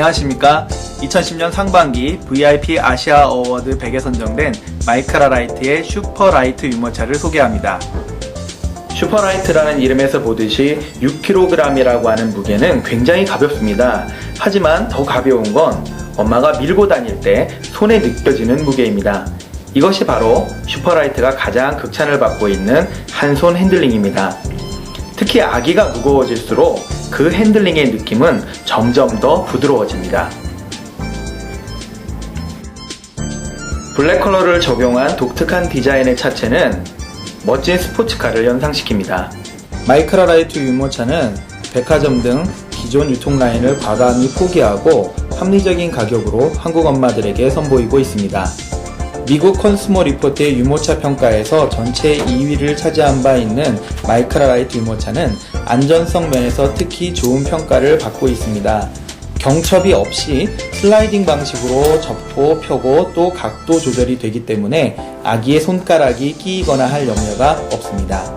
안녕하십니까. 2010년 상반기 VIP 아시아 어워드 100에 선정된 마이크라 라이트의 슈퍼라이트 유모차를 소개합니다. 슈퍼라이트라는 이름에서 보듯이 6kg이라고 하는 무게는 굉장히 가볍습니다. 하지만 더 가벼운 건 엄마가 밀고 다닐 때 손에 느껴지는 무게입니다. 이것이 바로 슈퍼라이트가 가장 극찬을 받고 있는 한 손 핸들링입니다. 특히 아기가 무거워질수록 그 핸들링의 느낌은 점점 더 부드러워집니다. 블랙 컬러를 적용한 독특한 디자인의 차체는 멋진 스포츠카를 연상시킵니다. 마이크라 라이트 유모차는 백화점 등 기존 유통 라인을 과감히 포기하고 합리적인 가격으로 한국 엄마들에게 선보이고 있습니다. 미국 컨스머 리포트의 유모차 평가에서 전체 2위를 차지한 바 있는 마이크라 라이트 유모차는 안전성 면에서 특히 좋은 평가를 받고 있습니다. 경첩이 없이 슬라이딩 방식으로 접고 펴고 또 각도 조절이 되기 때문에 아기의 손가락이 끼이거나 할 염려가 없습니다.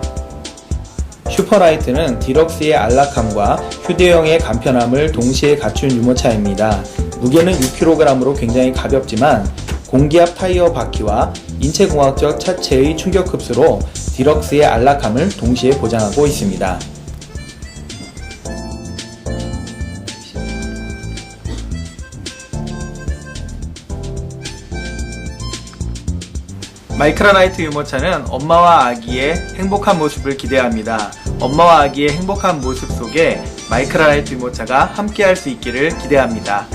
슈퍼라이트는 디럭스의 안락함과 휴대용의 간편함을 동시에 갖춘 유모차입니다. 무게는 6kg으로 굉장히 가볍지만 공기압 타이어 바퀴와 인체공학적 차체의 충격 흡수로 디럭스의 안락함을 동시에 보장하고 있습니다. 마이크라라이트 유모차는 엄마와 아기의 행복한 모습을 기대합니다. 엄마와 아기의 행복한 모습 속에 마이크라라이트 유모차가 함께할 수 있기를 기대합니다.